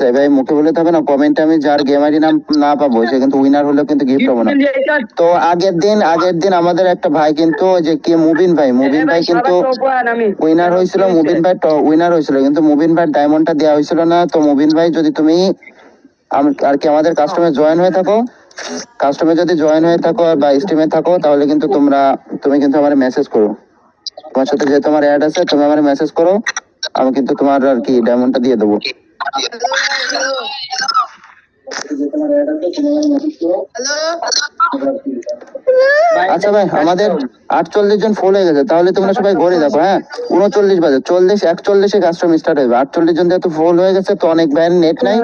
চাই ভাই, মুখে বলে হবে না কমেন্টে আমি যার গেম আইডি নাম না পাবো, সে কিন্তু উইনার হলেও কিন্তু গিফট পাবো না। তো আগের দিন আগের দিন আমাদের একটা ভাই কিন্তু যে কি, মুবিন ভাই মুবিন ভাই কিন্তু উইনার হয়েছিল, মুবিন ভাই উইনার হয়েছিল, কিন্তু মুবিন ভাই ডায়মন্ডটা দেওয়া হয়েছিল না। তো মুবিন ভাই, যদি তুমি আর কি আমাদের কাস্টমার জয়েন হয়ে থাকো কাস্টমার যদি জয়েন হয়ে থাকো বা স্ট্রিমে থাকো, তাহলে কিন্তু তোমরা, তুমি কিন্তু আমার মেসেজ করো। তোমার সাথে যেহেতু আমার অ্যাড আছে, তুমি আমার মেসেজ করো, আমি কিন্তু তোমার আর কি ডায়মন্ডটা দিয়ে দেবো। আচ্ছা ভাই আমাদের আটচল্লিশ জন ফুল হয়ে গেছে তাহলে তোমরা সবাই ঘরে দেখো হ্যাঁ? উনচল্লিশ বাজে চল্লিশ একচল্লিশে কাস্টম স্টার্ট হবে। আটচল্লিশ জন যেহেতু ফুল হয়ে গেছে তো অনেক ভাইয়ের নেট নাই।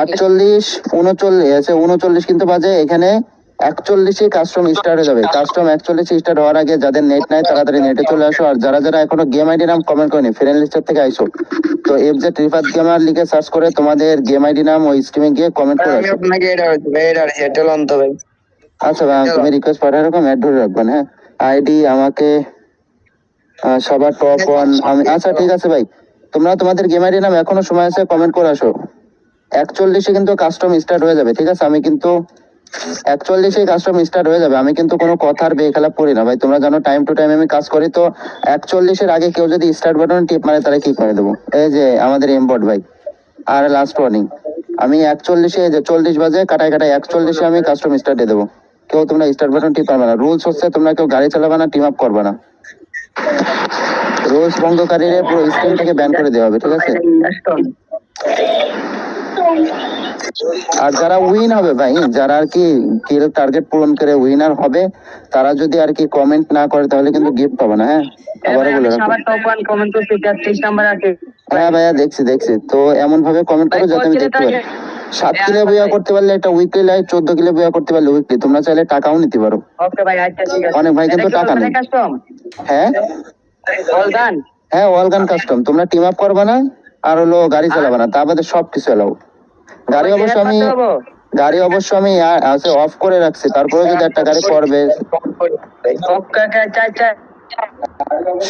আটচল্লিশ উনচল্লিশ আছে উনচল্লিশ কিন্তু বাজে এখানে একচল্লিশে কাস্টম স্টার্ট হয়ে যাবে। কাস্টম একচল্লিশে স্টার্ট হওয়ার আগে যাদের নেট নাই তাড়াতাড়ি নেটে চলে আসো। আর যারা যারা এখনও গেম আইডি নাম কমেন্ট করেনি ফ্রেন্ড লিস্টার থেকে আইসো। তো এফ জে ট্রিফাত গেমার লিখে সার্চ করে তোমাদের গেম আইডি নাম ওই স্ট্রিমে গিয়ে কমেন্ট করে আমি আসো। আপনাকে এটা ভাই এটা এটা লন্ত ভাই। আচ্ছা ভাই তুমি রিকোয়েস্ট পাঠায় রাখো অ্যাড ধরে রাখবেন হ্যাঁ? আইডি আমাকে সবার টপ ওয়ান আমি আচ্ছা ঠিক আছে ভাই। তোমরা তোমাদের গেম আইডি নাম এখনও সময় আছে কমেন্ট করে আসো। একচল্লিশে কিন্তু কাস্টম স্টার্ট হয়ে যাবে ঠিক আছে? আমি কিন্তু একচল্লিশে কাস্টম স্টার্ট হয়ে যাবে। আমি কিন্তু কোনো কথার বেখেলাপ করি না। ভাই, তোমরা জানো টাইম টু টাইম আমি কাজ করি, তো একচল্লিশের আগে কেউ যদি স্টার্ট বাটন টিপ মারে তাহলে কি করে দেবো? এই যে, আমাদের এমবট ভাই। আর লাস্ট ওয়ার্নিং আমি একচল্লিশে যে চল্লিশ বাজে, কাটায় কাটায় একচল্লিশে আমি কাস্টম স্টার্ট দিয়ে দেবো। কেউ তোমরা স্টার্ট বাটন টিপ পারবে না। রুলস হচ্ছে, তোমরা কেউ গাড়ি চালাবে না টিম আপ করবে না। রুলস ভঙ্গকারীরা পুরো স্ক্রিন থেকে ব্যান করে দেওয়া হবে, ঠিক আছে? আর যারা উইন হবে ভাই যারা আর কি কিল টার্গেট পূরণ করে উইনার হবে তারা যদি আর কি কমেন্ট না করে তাহলে কিন্তু গিফট পাবে না হ্যাঁ? আবারও বলে সবার টপ ওয়ান কমেন্ট তেত্রিশ নাম্বার আছে হ্যাঁ ভাইয়া দেখছি দেখছি। তো এমন ভাবে কমেন্ট করো যাতে আমি দেখতে পারি। সাত কিলো বইয়া করতে পারলে একটা উইকলি লাইভ চোদ্দ কিলো বইয়া করতে পারলে উইকলি তোমরা চাইলে টাকাও নিতে পারো। আচ্ছা অনেক ভাই কিন্তু টাকা নেই। হ্যাঁ? হ্যাঁ ওয়ালগান কাস্টম তোমরা টিম আপ করবে না আর হলো গাড়ি চালাবে না তা বাদে সব কিছু এলাও গাড়ি অবশ্য আমি গাড়ি অবশ্য আমি আছে অফ করে রাখছি। তারপরে যদি একটা গাড়ি আচ্ছা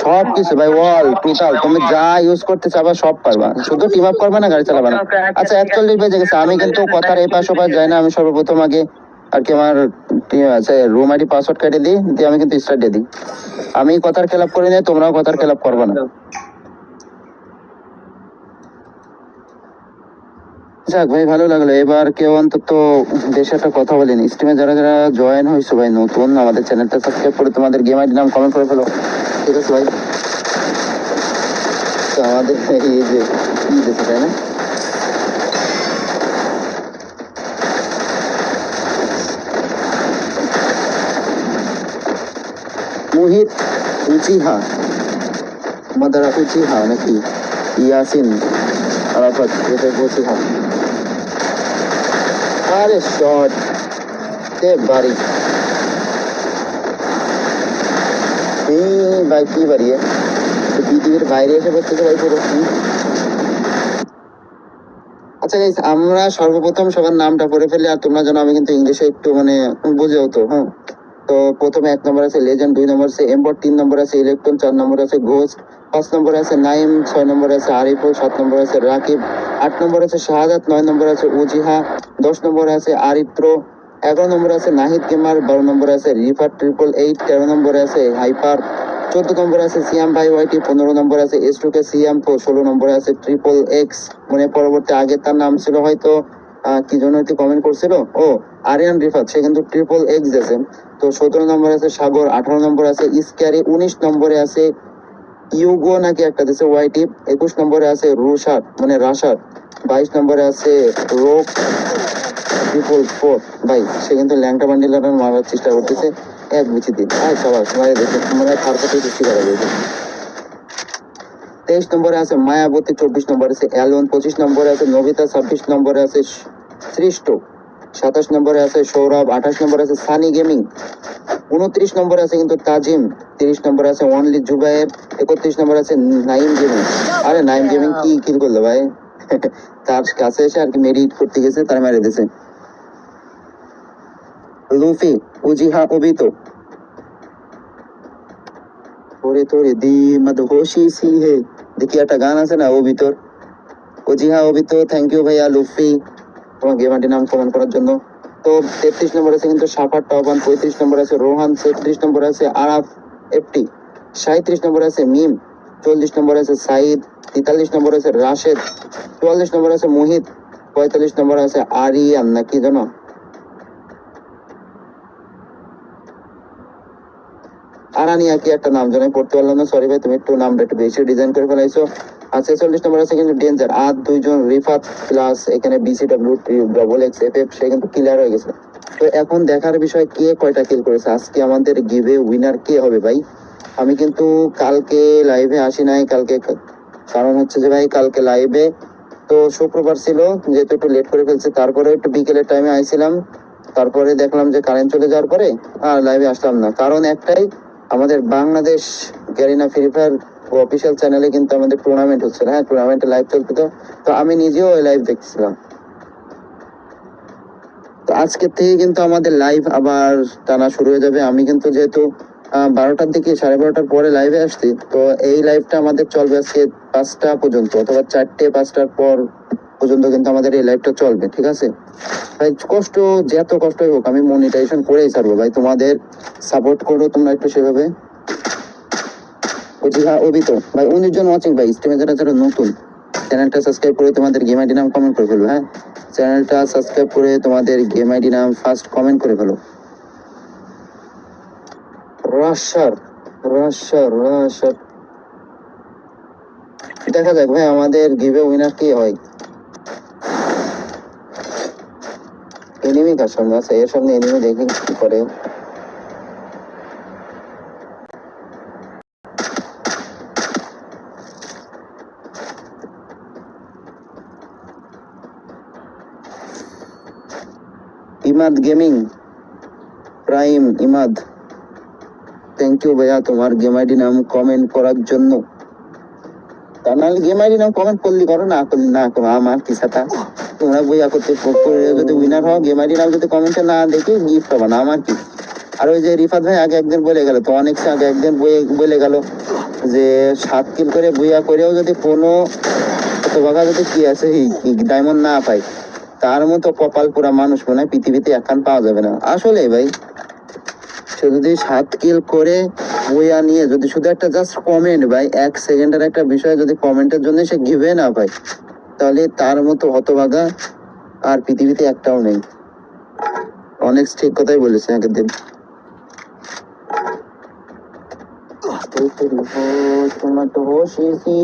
সব কিছু ভাই অল টোটাল তুমি যা ইউজ করতে চাবা সব পারবা। শুধু টিম আপ করবে না গাড়ি চালাবে না। আচ্ছা একচল্লিশ বেজে গেছে। আমি কিন্তু কথার এপাশ ওপাশ যাই না। আমি সর্বপ্রথম আগে আর কি আমার আছে রুম আইডি পাসওয়ার্ড কেটে দিই। দিয়ে আমি কিন্তু স্টার্ট দিয়ে দিই। আমি কথার খেলাপ করি না তোমরাও কথার খেলাপ করবে না। যাক ভাই, ভালো লাগল। এবার কেউ অন্তত দেশে একটা কথা বলেনি। স্ট্রিমে যারা যারা জয়েন হয়েছে ভাই, নতুন আমাদের চ্যানেলটা সাবস্ক্রাইব করে তোমাদের গেম আইডি নাম কমেন্ট করে ফেলো। ঠিক আছে ভাই? তো আমাদের এই যে দেশে তাই না? মোহিত উচিহা মাদারা উচিহা নাকি ইয়াসিন আরাফাত এটা উচিহা আরে শট তে বাড়ি। এই ভাই কি বাড়ি পৃথিবীর বাইরে এসে আচ্ছা guys, আমরা সর্বপ্রথম সবার নামটা পড়ে ফেলি আর তোমরা জানো আমি কিন্তু ইংলিশে একটু মানে বুঝেও তো হ্যাঁ? তো প্রথমে এক নম্বর আছে লেজেন্ড দুই নম্বর আছে এম্বর তিন নম্বর আছে ইলেকট্রন চার নম্বর আছে ঘোষ পাঁচ নম্বর আছে নাইম ছয় নম্বর আছে আরিফুল সাত নম্বর আছে রাকিব আট নম্বর আছে শাহাদাত নয় নম্বর আছে উজিহা দশ নম্বর আছে আরিত্র এগারো নম্বর আছে নাহিদ গেমার বারো নম্বর আছে রিফার ট্রিপল এইট তেরো নম্বরে আছে হাইপার চোদ্দ নম্বরে আছে সিয়াম ভাই ওয়াইটি পনেরো নম্বরে আছে এস টু কে সিয়াম তো ষোলো নম্বরে আছে ট্রিপল এক্স মানে পরবর্তী আগে তার নাম ছিল হয়তো কি জন্য একটু কমেন্ট করছিল ও আরিয়ান রিফাত সে কিন্তু ট্রিপল এক্স আছে তো সতেরো নম্বর আছে সাগর আঠারো নম্বর আছে ইস্কারি উনিশ নম্বরে আছে ইউগো নাকি একটা দেশে ওয়াইটি একুশ নম্বরে আছে রুশার মানে রাশার বাইশ নম্বরে আছে রোক ট্রিপল ফোর। ভাই, সে কিন্তু ল্যাংটা বান্ডিল মারার চেষ্টা করতেছে, এক বিচি দিন। আয় সবাই সবাই দেখে তোমরা থার কাছে বেশি করা যাবে তেইশ নম্বরে আছে মায়াবতী, চব্বিশ নম্বরে আছে অ্যালন, পঁচিশ নম্বরে আছে নবিতা, ছাব্বিশ নম্বরে আছে সৃষ্ট। সাতাশ নম্বরে আছে সৌরভ, আঠাশ নম্বরে আছে সানি গেমিং। উনত্রিশ নম্বরে আছে কিন্তু তাজিম, তিরিশ নম্বরে আছে অনলি জুবাইর একত্রিশ নম্বরে আছে নাইম গেমিং আরে নাইম গেমিং কি কিল করল ভাই? তার কাছে এসে আর কি মেডিট করতে গেছে, তার মেরে দিয়েছে লুফি উজিহা ওবিতো ওরে তোরে দি মদ হোশি সি হে দেখি একটা গান আছে না ও ভিতর ও থ্যাংক ইউ ভাইয়া লুফি তোমার গেম নাম কমেন্ট করার জন্য। তো তেত্রিশ নম্বর আছে কিন্তু সাফার পঁয়ত্রিশ নম্বর আছে রোহান, ছত্রিশ নম্বর আছে আরাফ এফটি সাঁত্রিশ নম্বর আছে মিম, চল্লিশ নম্বর আছে তেতাল্লিশ নম্বর আছে রাশেদ, চুয়াল্লিশ নম্বর আছে মোহিত, পঁয়তাল্লিশ নম্বর আছে আরিয়ান, না কি জানো? আরানিয়া কি একটা নাম জানাই পড়তে পারলাম না সরি ভাই, তুমি একটু নামটা একটু বেশি ডিজাইন করে ফেলাইছো। আর ছেচল্লিশ নম্বর আছে কিন্তু ডেঞ্জার আর দুইজন রিফাত প্লাস এখানে BCW double X F F সে কিন্তু ক্লিয়ার হয়ে গেছে। তো এখন দেখার বিষয় কে কয়টা কিল করেছে? আজকে আমাদের গিভে উইনার কে হবে ভাই? আমি কিন্তু কালকে লাইভে আসি নাই, কালকে কারণ হচ্ছে যে ভাই, কালকে লাইভে তো শুক্রবার ছিল, যেহেতু একটু লেট করে ফেলছে তারপরে একটু বিকেলের টাইমে আইছিলাম। তারপরে দেখলাম যে কারেন্ট চলে যাওয়ার পরে আর লাইভে আসলাম না। কারণ একটাই, আমাদের Bangladesh Garena free fire official চ্যানেলে কিন্তু আমাদের টুর্নামেন্ট হচ্ছে হ্যাঁ টুর্নামেন্টে লাইভ চলতে তো। তো আমি নিজেও ওই লাইভ দেখছিলাম। তো আজকে থেকে কিন্তু আমাদের লাইভ আবার টানা শুরু হয়ে যাবে। আমি কিন্তু যেহেতু বারোটার দিকে সাড়ে বারোটার পরে লাইভে আসছি, তো এই লাইভটা আমাদের চলবে আজকে পাঁচটা পর্যন্ত, অথবা চারটে, পাঁচটার পর পর্যন্ত কিন্তু আমাদের এই লাইভটা চলবে, ঠিক আছে? ভাই, কষ্ট যত কষ্টই হোক, আমি মনিটাইজেশন করেই ছাড়বো। ভাই, তোমাদের সাপোর্ট করো তোমরা একটু সেভাবে। জি হ্যাঁ অভিত। ভাই উনিশ জন ওয়াচিং ভাই স্ট্রিমে যারা যারা নতুন চ্যানেলটা সাবস্ক্রাইব করে তোমাদের গেম আইডি নাম কমেন্ট করে ফেলবে হ্যাঁ? চ্যানেলটা সাবস্ক্রাইব করে তোমাদের গেম আইডি নাম ফার্স্ট কমেন্ট করে ফেলো। রাশার রাশার রাশার দেখা যাক, ভাই, আমাদের গিভে উইনার কি হয়। এনিমি কার সামনে আছে, এর সামনে এনিমি দেখি কি করে? Imad gaming. Prime Imad. Thank you ভাইয়া, তোমার গেম আইডি নাম কমেন্ট করার জন্য। তা নাহলে গেম আইডি নাম কমেন্ট করলি করো না করলি না করো আমার কি সাথা তোমরা বইয়া করতে যদি উইনার হও, গেম আইডি নাম যদি কমেন্টে না দেখি গিফট হবে না, আমার কি? আর ওই যে রিফাত ভাই আগে একদিন বলে গেল, তো অনেক আগে একদিন বলে গেল যে সাত কিল করে বইয়া করেও যদি কোনো ভাগা যদি কি আছে ডায়মন্ড না পাই তার মতো কপাল পুরা মানুষ মনে হয় পৃথিবীতে একখান পাওয়া যাবে না। আসলে ভাই সে যদি সাত কিল করে বইয়া নিয়ে যদি শুধু একটা জাস্ট কমেন্ট ভাই, এক সেকেন্ডের একটা বিষয় যদি কমেন্টের জন্য সে ঘিবে না ভাই তাহলে তার মতো হতভাগা আর পৃথিবীতে একটাও নেই। অনেক ঠিক কথাই বলেছে আগের দিন তোমার তো হোশ এসি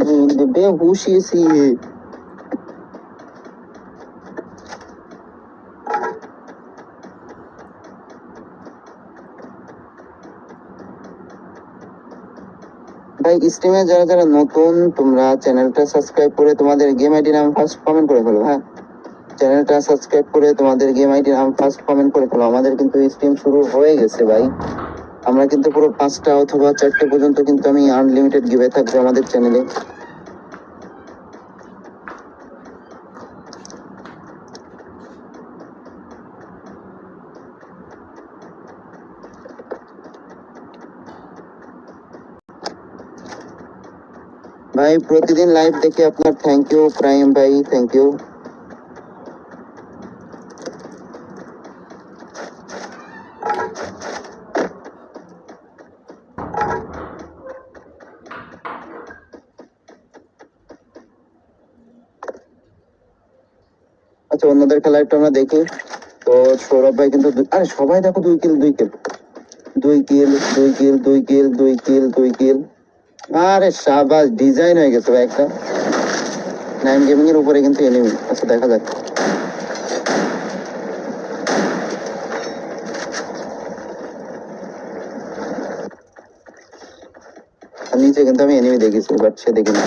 নীন্দ বেহুশ এসি ভাই স্ট্রিমে যারা যারা নতুন, তোমরা চ্যানেলটা সাবস্ক্রাইব করে তোমাদের গেম আইডি নাম ফার্স্ট কমেন্ট করে ফেলো হ্যাঁ? চ্যানেলটা সাবস্ক্রাইব করে তোমাদের গেম আইডি নাম ফার্স্ট কমেন্ট করে ফেলো। আমাদের কিন্তু স্ট্রিম শুরু হয়ে গেছে ভাই। আমরা কিন্তু পুরো পাঁচটা অথবা চারটে পর্যন্ত কিন্তু আমি আনলিমিটেড গিভে থাকব আমাদের চ্যানেলে ভাই, প্রতিদিন লাইভ দেখে আপনার থ্যাংক ইউ প্রাইম ভাই থ্যাংক ইউ আচ্ছা অন্যদের খেলা একটু আমরা দেখি। তো সৌরভ ভাই কিন্তু আরে, সবাই দেখো দুই কিল দুই কিল দুই কিল দুই কিল দুই কিল দুই কিল দুই কিল আরে শাবাশ ডিজাইন হয়ে গেছে ভাই একটা। নাইন গেমিং এর উপরে কিন্তু এনিমি আচ্ছা দেখা যাক। নিচে কিন্তু আমি এনিমি দেখেছি বাট সে দেখিনি।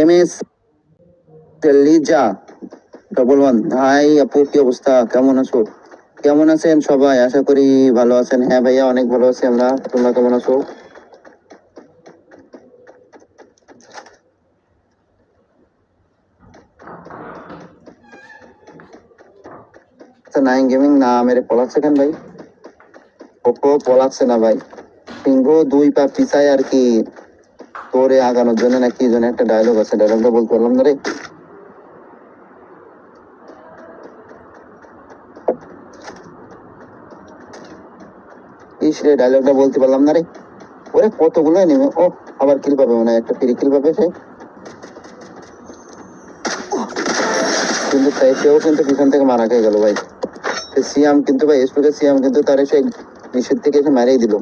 M S Liza double one hi আপু, কি অবস্থা? কেমন আছো? কেমন আছেন সবাই? আশা করি ভালো আছেন। হ্যাঁ ভাইয়া, অনেক ভালো আছি আমরা। তোমরা কেমন আছো? আচ্ছা নাইন গেমিং না, মেরে পলাচ্ছে কেন ভাই? পোকো পলাচ্ছে না ভাই। সিংহ দুই পা পিছায় আর কি। তোরে আগানোর জন্য না কি জন্য একটা ডায়লগ আছে। ডায়লগটা বলতে পারলাম না রে। রে ডায়লগটা বলতে পারলাম না রে। ওরে কতগুলো ও, আবার কিল পাবে মানে একটা কিল পাবে সে। কিন্তু তাই সেও কিন্তু পিছন থেকে মারা খেয়ে গেল ভাই। সিয়াম কিন্তু ভাই এসপুকে সিয়াম কিন্তু তার নিষেধ থেকে এসে দিল।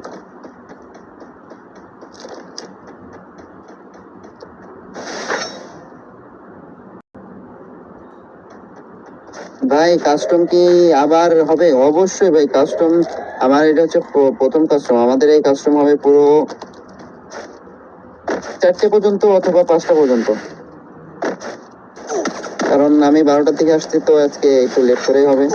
ভাই কাস্টম কি আবার হবে? অবশ্যই ভাই কাস্টম আমার এটা হচ্ছে প্রথম কাস্টম আমাদের এই কাস্টম হবে পুরো চারটে পর্যন্ত অথবা পাঁচটা পর্যন্ত। কারণ আমি বারোটার থেকে আসছি, তো আজকে একটু লেট করেই হবে।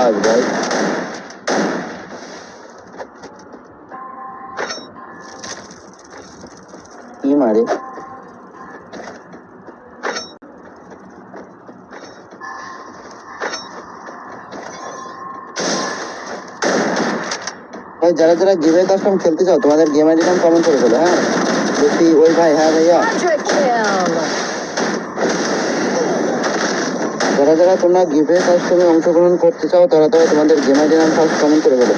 আর সাবাস ভাই কি মারে ভাই যারা যারা গেমের কাস্টম খেলতে চাও তোমাদের গেম আইডি নাম কমেন্ট করে দেবে হ্যাঁ যদি ওই ভাই হ্যাঁ ভাইয়া যারা যারা তোমরা গিভে কাস্টমে অংশগ্রহণ করতে চাও, তারা তারা তোমাদের জেনা নাম ফার্স্ট কমেন্ট করে দেবে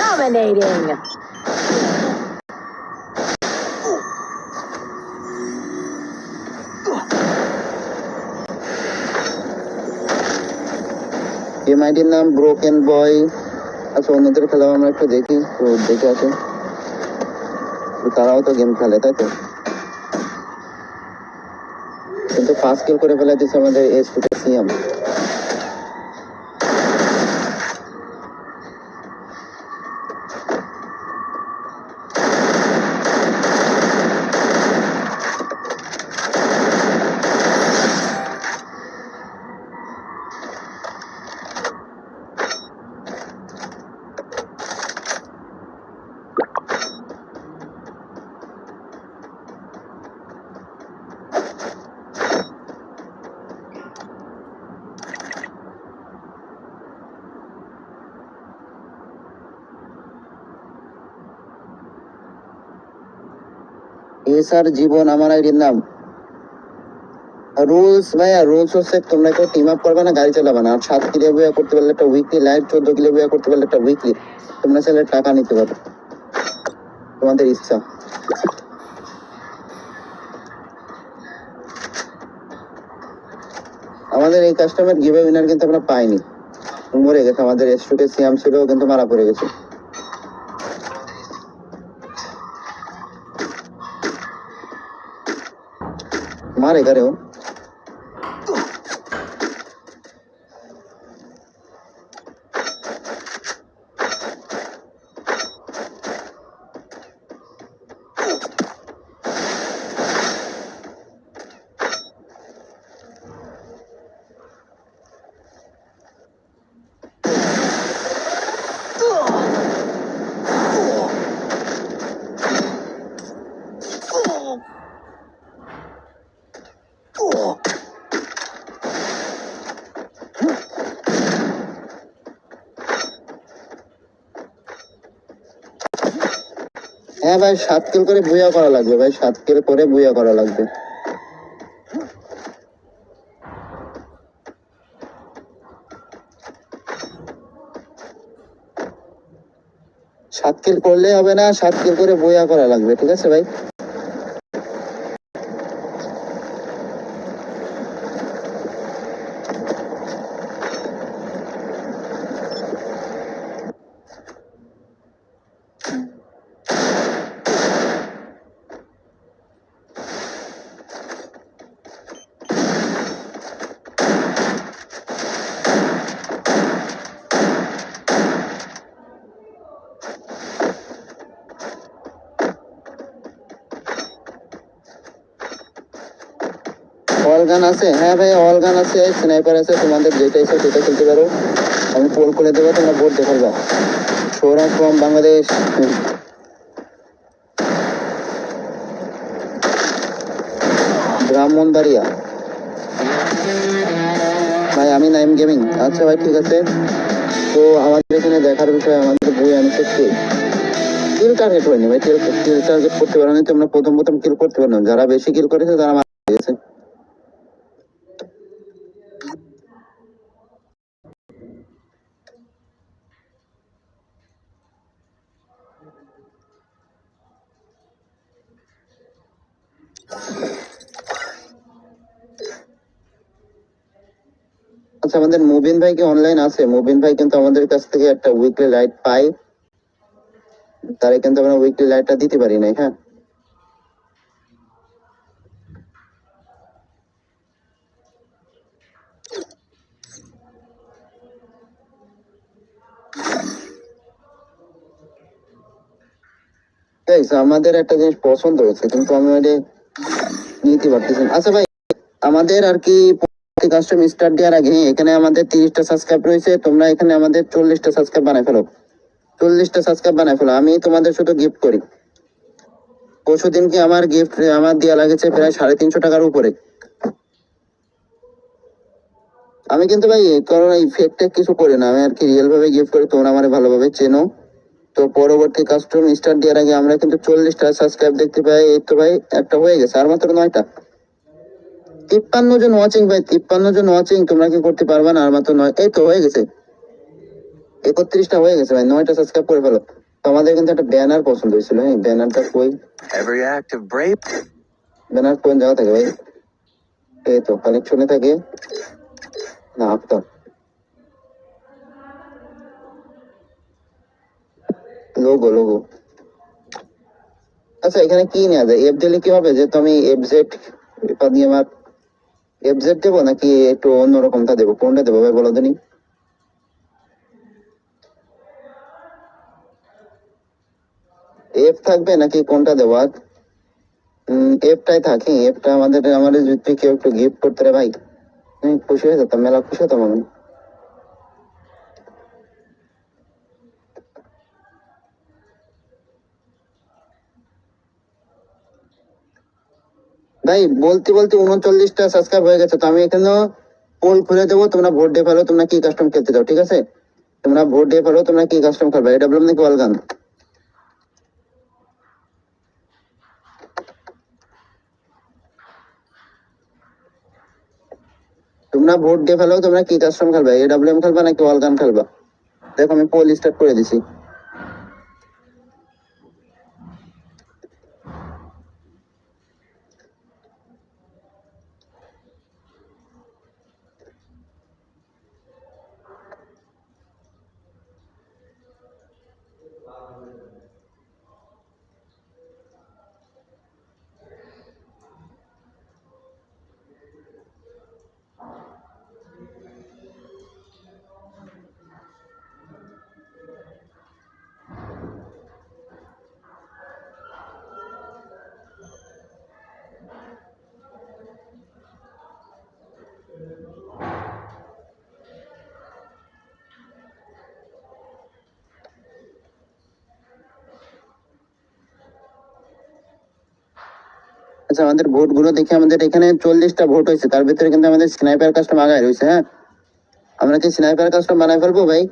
Dominating! গেম আইডির নাম ব্রোকেন বয়। আচ্ছা অন্যদের খেলাও আমরা একটু দেখি, তো দেখে আছে তারাও তো গেম খেলে, তাই তো? কিন্তু ফার্স্ট কিল করে ফেলা দিচ্ছে আমাদের এস টুকে সিএম এস আর জীবন আমার আইডির নাম। রুলস ভাইয়া, রুলস হচ্ছে তোমরা কেউ টিম আপ করবে না, গাড়ি চালাবে না। আর সাত কিলো বইয়া করতে পারলে একটা উইকলি লাইভ চোদ্দ কিলো বইয়া করতে পারলে একটা উইকলি তোমরা চাইলে টাকা নিতে পারো। তোমাদের ইচ্ছা। আমাদের এই কাস্টমার গিভে উইনার কিন্তু আমরা পাইনি। মরে গেছে। আমাদের এসটুকে সিয়াম ছিল, কিন্তু মারা পড়ে গেছে। মারে কারে ও হ্যাঁ ভাই, সাত কিল করে ভুয়া করা লাগবে ভাই, সাত কিল করে ভুয়া করা লাগবে। সাত কিল করলে হবে না, সাত কিল করে বইয়া করা লাগবে, ঠিক আছে ভাই? গান আছে? হ্যাঁ ভাই অল গান আছে স্নাইপার আছে, তোমাদের যেটা ইচ্ছা সেটা খেলতে পারো। আমি পোল করে দেবো, তোমরা বোর্ড দেখে যাও সৌরভ ফ্রম বাংলাদেশ। ব্রাহ্মণবাড়িয়া। ভাই, আমি নাইম গেমিং আচ্ছা ভাই, ঠিক আছে। তো আমাদের এখানে দেখার বিষয় আমাদের বই আমি কে কিল টার্গেট হয়নি ভাই। কিল টার্গেট করতে পারো না তোমরা প্রথম প্রথম কিল করতে পারো। না যারা বেশি কিল করেছে, তারা মারা গেছে আচ্ছা আমাদের মুবিন ভাই কি অনলাইন আছে? মুবিন ভাই কিন্তু আমাদের কাছ থেকে একটা উইকলি লাইট পাই তারে কিন্তু আমরা উইকলি লাইটটা দিতে পারি নাই হ্যাঁ। আমাদের একটা জিনিস পছন্দ হয়েছে, কিন্তু আমি নিতে পারতেছি না। আচ্ছা ভাই, আমাদের আর কি কাস্টম দেওয়ার আগে এখানে আমাদের তিরিশটা সাবস্ক্রাইব রয়েছে, তোমরা এখানে আমাদের চল্লিশটা সাবস্ক্রাইব বানাই ফেলো। চল্লিশটা সাবস্ক্রাইব বানাই ফেলো, আমি তোমাদের শুধু গিফট করি। পরশু দিনকে আমার গিফট আমার দেওয়া লাগেছে প্রায় সাড়ে তিনশো টাকার উপরে। আমি কিন্তু ভাই, কারণ এই ফেক টেক কিছু করি না, আমি আর কি রিয়েল ভাবে গিফট করি, তোমরা আমার ভালোভাবে চেনো। তো পরবর্তী কাস্টম স্টার্ট দেওয়ার আগে আমরা কিন্তু চল্লিশটা সাবস্ক্রাইব দেখতে পাই, এই তো ভাই, একটা হয়ে গেছে, আর মাত্র নয়টা। তিপ্পান্ন জন ওয়াচিং ভাই তিপ্পান্ন জন ওয়াচিং তোমরা কি করতে পারবে না? আর মাত্র নয় এই তো হয়ে গেছে। একত্রিশটা হয়ে গেছে ভাই নয়টা সাবস্ক্রাইব করে ফেলো। তো আমাদের কিন্তু একটা ব্যানার পছন্দ হয়েছিল হ্যাঁ ব্যানারটা কই? Act of brave ব্যানার কোন জায়গা থাকে ভাই? এই তো কালেকশনে থাকে। না আফতার লোগো লোগো আচ্ছা এখানে কি নেওয়া যায়? এফ দিলে কি হবে? যে তুমি এফ জেড দিয়ে আমার এফ জেড দেবো নাকি একটু অন্যরকমটা দেবো? কোনটা দেবো ভাই বলো দিনই এফ থাকবে নাকি কোনটা দেবো? আর এফটাই থাকে এফটা আমাদের আমাদের যদি কেউ একটু গিফট করতে রে ভাই। খুশি হয়ে যেতাম, মেলা খুশি হতাম আমি। ভাই, বলতে বলতে উনচল্লিশটা সাবস্ক্রাইব হয়ে গেছে, তো আমি এখানে পোল খুলে দেবো, তোমরা ভোট দিয়ে ফেলো, তোমরা কি কাস্টম খেলতে চাও, ঠিক আছে? তোমরা ভোট দিয়ে ফেলো, তোমরা কি কাস্টম খেলবে এডাব্লিউএম নাকি ওয়ালগান তোমরা ভোট দিয়ে ফেলো, তোমরা কি কাস্টম খেলবে এডাব্লিউএম খেলবা নাকি ওয়ালগান খেলবা? দেখো, আমি পোল স্টার্ট করে দিছি। আচ্ছা আমাদের ভোটগুলো দেখে, আমাদের এখানে চল্লিশটা ভোট হয়েছে, তার ভিতরে কিন্তু আমাদের স্নাইপার কাস্টম আগায় রয়েছে হ্যাঁ? আমরা কি স্নাইপার কাস্টম বানায় ফেলব ভাই?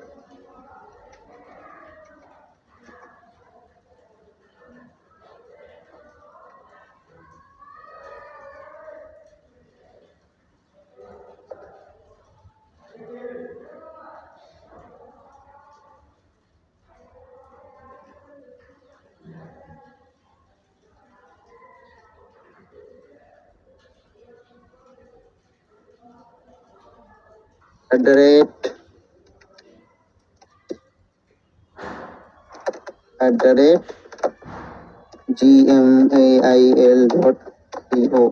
At the rate at the rate G M A I L dot O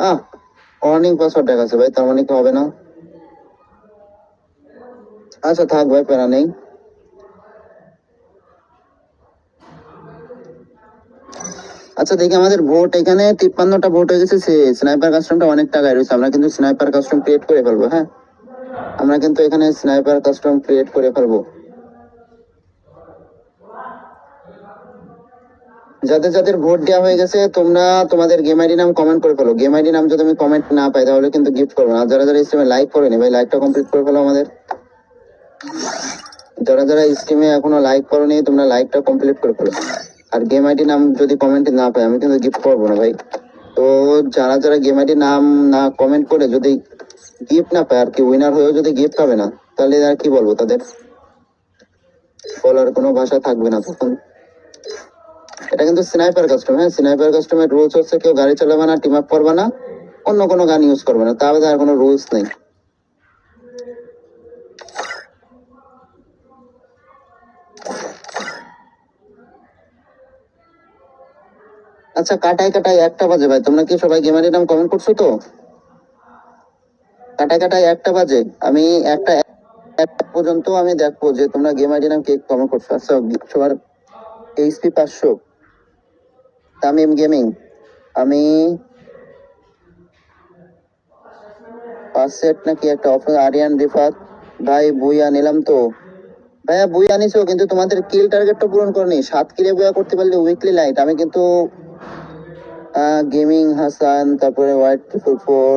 ah অর্নিং password দেখাচ্ছে ভাই, তার মানে কি হবে না? আচ্ছা থাক ভাই, প্যারা নেই। আচ্ছা দেখি আমাদের ভোট এখানে তিপ্পান্নটা ভোট হয়ে গেছে স্নাইপার কাস্টমটা অনেক টাকায় রয়েছে। আমরা কিন্তু স্নাইপার কাস্টম ক্রিয়েট করে ফেলব হ্যাঁ? আমরা কিন্তু এখানে স্নাইপার কাস্টম ক্রিয়েট করে ফেলব। যাদের যাদের ভোট দেওয়া হয়ে গেছে, তোমরা তোমাদের গেম আইডি নাম কমেন্ট করে ফেলো। গেম আইডি নাম যদি আমি কমেন্ট না পাই, তাহলে কিন্তু গিফট করব না। যারা যারা স্ট্রিমে লাইক করেনি, ভাই লাইকটা কমপ্লিট করে ফেলো আমাদের। যারা যারা স্ট্রিমে এখনও লাইক করোনি, তোমরা লাইকটা কমপ্লিট করে ফেলো। আর গেম আইডি নাম যদি কমেন্টে না পাই আমি কিন্তু গিফট করব না ভাই। তো যারা যারা গেম আইডি নাম না কমেন্ট করে যদি গিফট না পায় আর কি উইনার হয়েও যদি গিফট পাবে না, তাহলে আর কি বলব তাদের? বলার কোনো ভাষা থাকবে না তখন। এটা কিন্তু স্নাইপার কাস্টম হ্যাঁ? স্নাইপার কাস্টমের রুলস হচ্ছে কেউ গাড়ি চালাবে না টিম আপ করবে না, অন্য কোনো গান ইউজ করবে না তা আর কোনো রুলস নেই। আচ্ছা কাটাই কাটাই একটা বাজে ভাই। তোমরা কি সবাই গেমারের নাম কমেন্ট করছ তো? কাটাই কাটাই একটা বাজে। আমি একটা পর্যন্ত আমি দেখব যে তোমরা গেম আইডি নাম কে কমেন্ট করছ। আচ্ছা সবার এইচপি পাঁচশো। তামিম গেমিং আমি পাঁচ নাকি একটা অফার আরিয়ান রিফাত ভাই, বুইয়া নিলাম তো। ভাইয়া, বুইয়া নিছো, কিন্তু তোমাদের কিল টার্গেটটা পূরণ করনি। সাত কিলে বুইয়া করতে পারলে উইকলি লাইট আমি কিন্তু গেমিং, হাসান, তারপরে white triple four,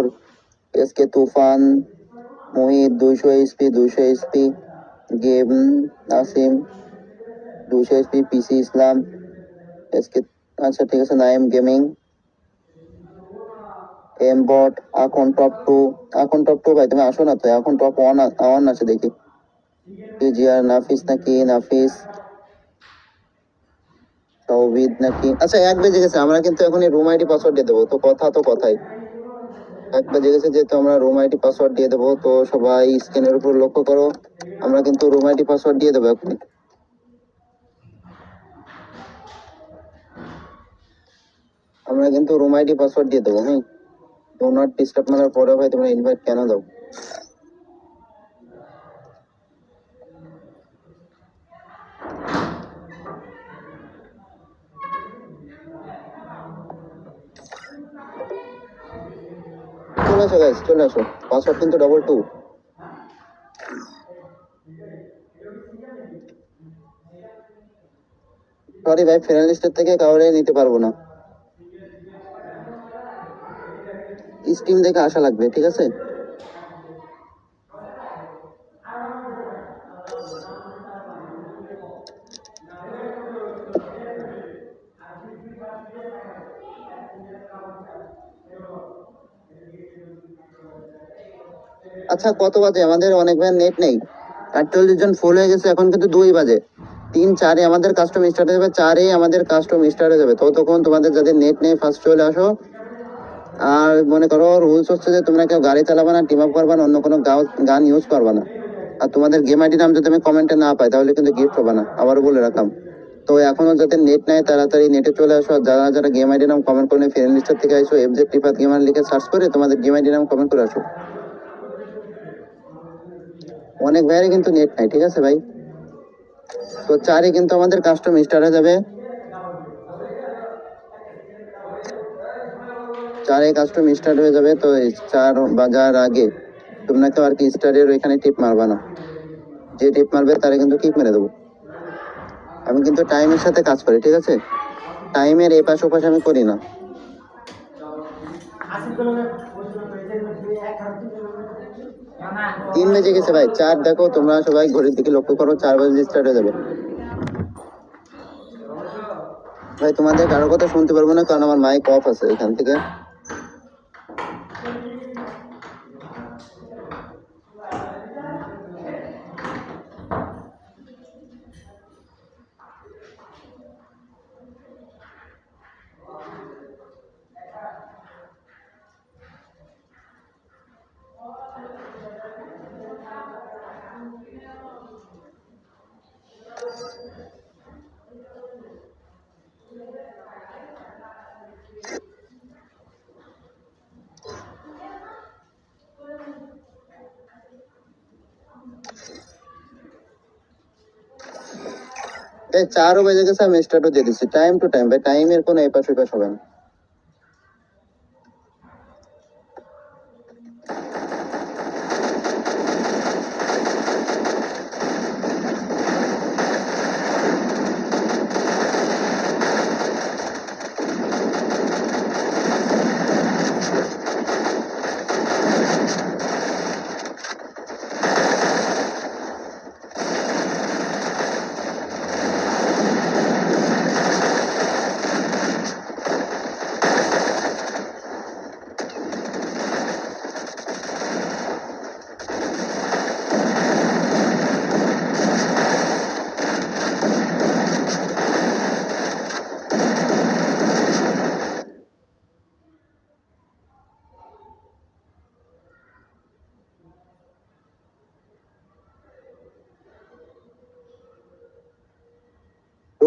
SK Tufan, Mohit, দুইশো এইচপি দুইশো এইচপি, গেম আসিম দুইশো এইচপি, পিসি ইসলাম, এসকে আচ্ছা ঠিক আছে, নাইম গেমিং এম বট এখন টপ টু, এখন টপ টু, ভাই, তুমি আসো না তো, এখন টপ ওয়ান ওয়ান আছে দেখি জিআর নাফিস নাকি, নাফিস সৌবিদ নাকি? আচ্ছা এক বেজে গেছে, আমরা কিন্তু এখন রুম আইডি পাসওয়ার্ড দিয়ে দেবো, তো কথা তো কথাই। এক বেজে গেছে, যেহেতু আমরা রুম আইডি পাসওয়ার্ড দিয়ে দেবো, তো সবাই স্ক্রিনের উপর লক্ষ্য করো, আমরা কিন্তু রুম আইডি পাসওয়ার্ড দিয়ে দেবো এখন আমরা কিন্তু রুম আইডি পাসওয়ার্ড দিয়ে দেবো হ্যাঁ ডো নট ডিস্টার্ব মারার পরে ভাই, তোমরা ইনভাইট কেন দাও? চলে আসো গাইস চলে আসো। পাসওয়ার্ড কিন্তু ডবল টু সরি ভাই ফেনালিস্টের থেকে কাউরে নিতে পারব না। স্টিম দেখে আসা লাগবে, ঠিক আছে? আচ্ছা কত বাজে? আমাদের অনেক ভাই নেট নেই। আটচল্লিশ জন ফুল হয়ে গেছে, এখন কিন্তু দুই বাজে। তিন, চারে আমাদের কাস্টম স্টার্ট হয়ে যাবে চারে আমাদের কাস্টম স্টার্ট হয়ে যাবে। ততক্ষণ তোমাদের যাদের নেট নেই ফার্স্ট চলে আসো। আর মনে করো রুলস হচ্ছে যে তোমরা কেউ গাড়ি চালাবে না টিম আপ করবে না, অন্য কোনো গান ইউজ করবে না। আর তোমাদের গেম আইডি নাম যদি আমি কমেন্টে না পাই, তাহলে কিন্তু গিফট হবে না। আবারও বলে রাখলাম। তো এখনও যাদের নেট নেয় তাড়াতাড়ি নেটে চলে আসো। আর যারা যারা গেম আইডি নাম কমেন্ট করে ফ্রেন্ড লিস্টার থেকে আসো এফজে টিপাত গেমার লিখে সার্চ করে তোমাদের গেম আইডি নাম কমেন্ট করে আসো। অনেক ভাইয়েরই কিন্তু নেট নাই, ঠিক আছে ভাই? তো চারে কিন্তু আমাদের কাস্টম স্টার্ট হয়ে যাবে। চারে কাস্টম স্টার্ট হয়ে যাবে, তো চার বাজার আগে তোমরা কেউ আর কি স্টারের ওইখানে টিপ মারবা না। যে টিপ মারবে তারে কিন্তু কিক মেরে দেবো। আমি কিন্তু টাইমের সাথে কাজ করি, ঠিক আছে? টাইমের এপাশ ওপাশ আমি করি না। তিন বেজে গেছে ভাই, চার দেখো, তোমরা সবাই ঘড়ির দিকে লক্ষ্য করো, চার বাজে স্টার্ট হয়ে যাবে। ভাই, তোমাদের কারও কথা শুনতে পারব না, কারণ আমার মাইক অফ আছে এখান থেকে। ভাই চারও বেজে গেছে আমি স্টার্টও দিয়ে দিচ্ছি। টাইম টু টাইম ভাই টাইমের কোনো এপাশ ওপাশ হবে না।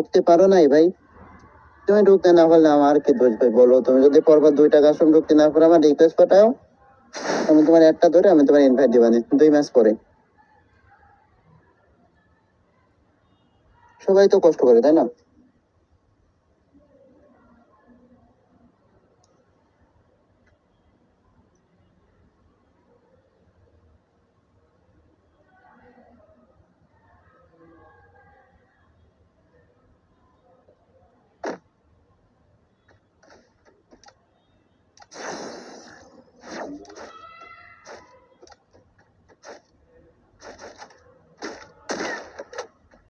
ঢুকতে পারো নাই ভাই? তুমি ঢুকতে না পারলে আমার কি দোষ ভাই? বলো, তুমি যদি পরপর দুইটা কাস্টম ঢুকতে না পারো, আমার রিকোয়েস্ট পাঠাও। আমি তোমার একটা ধরে, আমি তোমার ইনভাইট দিবানি দুই ম্যাচ পরে। সবাই তো কষ্ট করে, তাই না?